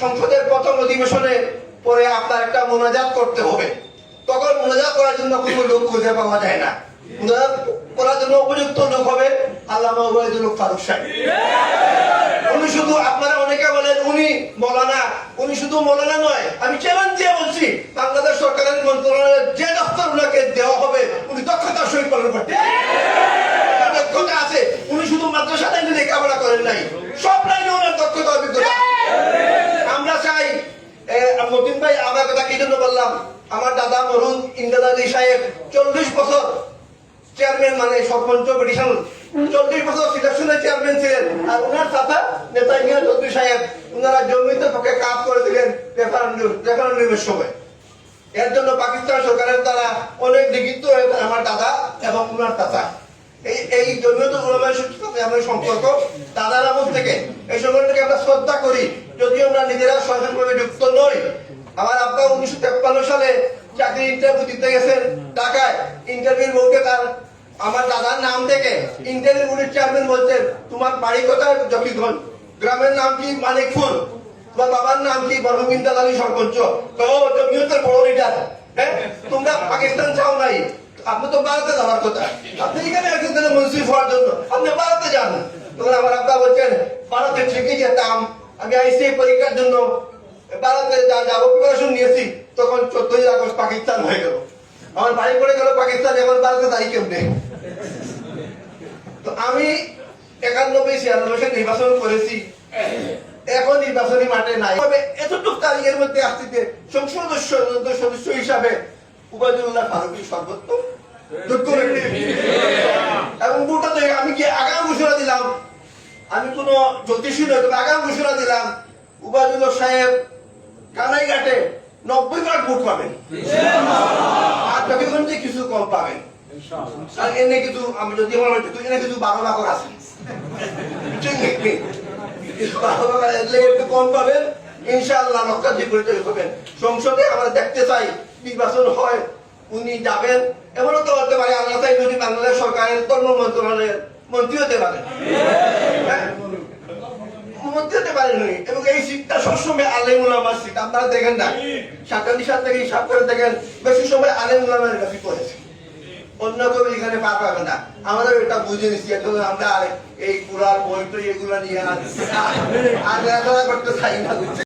সংসদের প্রথম অধিবেশনে পরে আপনার একটা মোনাজাত করতে হবে। তখন মোনাজাত করার জন্য কোনো লোক খুঁজে পাওয়া যায় না। করার জন্য উপযুক্ত লোক হবে আমি বলছি, বাংলাদেশ সরকারের যে ওনাকে দেওয়া হবে, উনি দক্ষতা আছে, উনি শুধু মাদ্রাসা লাইনে লেখাপড়া করেন নাই। সব লাইনে ওনার দক্ষতা অভিজ্ঞতা আমরা চাই এ, মতিন ভাই, আমার কথা কি জন্য বললাম? আমার দাদা মরুন ইন্দাদ আলী সাহেব চল্লিশ বছর চেয়ারম্যান মানে সরপঞ্চ পিটিশন চল্লিশ বছর সিলেকশনের চেয়ারম্যান ছিলেন। আর ওনার চাচা নেতা ইয়া চৌধুরী সাহেব ওনারা জমিতে পক্ষে কাজ করে দিলেন রেফারেন্ডাম রেফারেন্ডামের সময়। এর জন্য পাকিস্তান সরকারের দ্বারা অনেক লিখিত হয়েছে আমার দাদা এবং ওনার চাচা। এই এই জমিয়ত উলামায়ে শিক্ষার সাথে আমাদের সম্পর্ক, দাদার আমল থেকে। এই সংগঠনকে আমরা শ্রদ্ধা করি। যদিও আমরা নিজেরা সরাসরিভাবে যুক্ত আমার আব্বা উনিশশো তেপ্পান্ন সালে চাকরি ইন্টারভিউ দিতে গেছেন। ঢাকায় ইন্টারভিউ বোর্ডে তার আমার দাদার নাম থেকে ইন্টারভিউ বোর্ডের চেয়ারম্যান বলছেন তোমার বাড়ি কোথায় জকিগঞ্জ গ্রামের নাম কি? মানিকপুর তোমার বাবার নাম কি? বরহমিন দালালি সরপঞ্চ। তো ও জমিয়তের বড় লিডার হ্যাঁ? তোমরা পাকিস্তান চাও নাই। আপনি তো ভারতে যাওয়ার কথা। আপনি এখানে একজন দিনে মন্ত্রী হওয়ার জন্য। আপনি ভারতে যান। তখন আমার আব্বা বলছেন ভারতে ঠিকই যেতাম। আমি আইসি পরীক্ষার জন্য প্রিপারেশন নিয়েছি? তখন চোদ্দই আগস্ট পাকিস্তান হয়ে গেল। আমার বাড়ি পড়ে গেল পাকিস্তান, এখন ভারতে যাই কেউ তো আমি একানব্বই, ছিয়ানব্বই নির্বাচন করেছি। এখন নির্বাচনী মাঠে নাই। তবে এতটুকু তারিখের মধ্যে আসতে সংসদ সদস্য হিসাবে উবায়দুল্লাহ ফারুকি সর্বোত্তম। এবং দুটো তো আমি কি আগাম ঘোষণা দিলাম? আমি কোনো জ্যোতিষী নয় তবে আগাম ঘোষণা দিলাম। উবায়দুল্লাহ সাহেব কানাইঘাটে নব্বই বার ভোট পাবেন। আর চকিগঞ্জে কিছু কম পাবেন। এনে কিছু, আমি যদি আমার এনে কিছু বারো লাখ আছে কম পাবেন। ইনশাআল্লাহ সংসদে আমরা দেখতে চাই, নির্বাচন হয়, উনি যাবেন। এমনও তো হতে পারে, আল্লাহ তাই যদি বাংলাদেশ সরকারের কর্ম মন্ত্রণালয়ের মন্ত্রী হতে পারেন। হতে পারেন এবং এই শীতটা সবসময় আলেম উলামার শীত। আপনারা দেখেন না। সাত থেকে হিসাব করে দেখেন বেশি সময় আলেম উলামার কাছে পড়েছে। অন্য কেউ এখানে পা পাবে না। আমাদের এটা বুঝে নিচ্ছি এখন আমরা এই কুড়াল বই তো এগুলো নিয়ে আর করতে চাই না